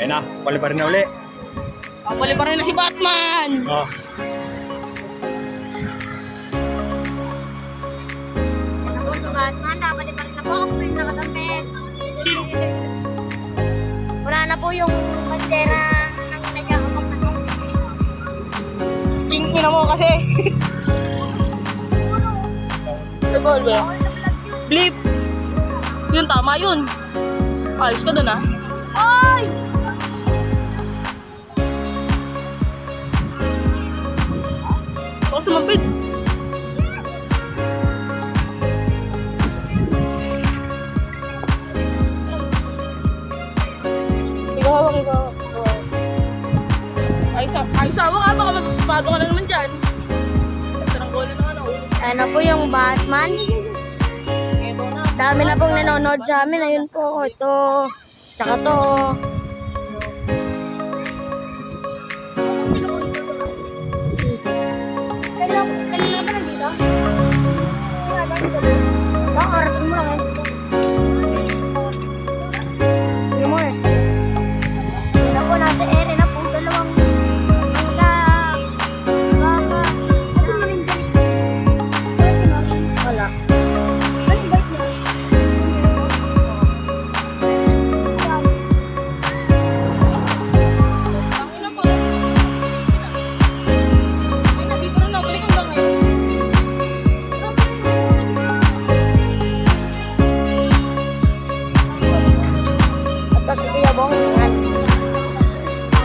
Ayun na, pali pa rin na uli. Papali pa rin na si Batman! Oh. Ako sa Batman, nabalik pa rin na po ako yung nakasampit. Wala na po yung bandera ng nagyakapag na po. King ina mo kasi. Rebol ba? Blip! Yun, tama yun. Ayos ka dun ah. Oy! Sumabit. Ikaw hawak, ikaw hawak. Ayos ah. Ayos ah. Baka baka magpapado ka na naman dyan. Na ako. Ano po yung Batman? Ito na. Dami na pong nanonood sa amin. Ayun po, ito. Tsaka to. Ito si Kuya Bong. Yan.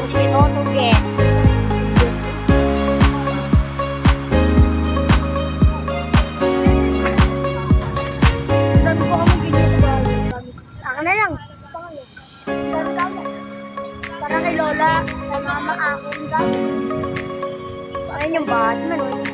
Si Toto Ge. Dami ko kami ginito ba? Ako na lang. Para kay Lola, kay Mama, ako ang dami. Ayun yung Batman. oh.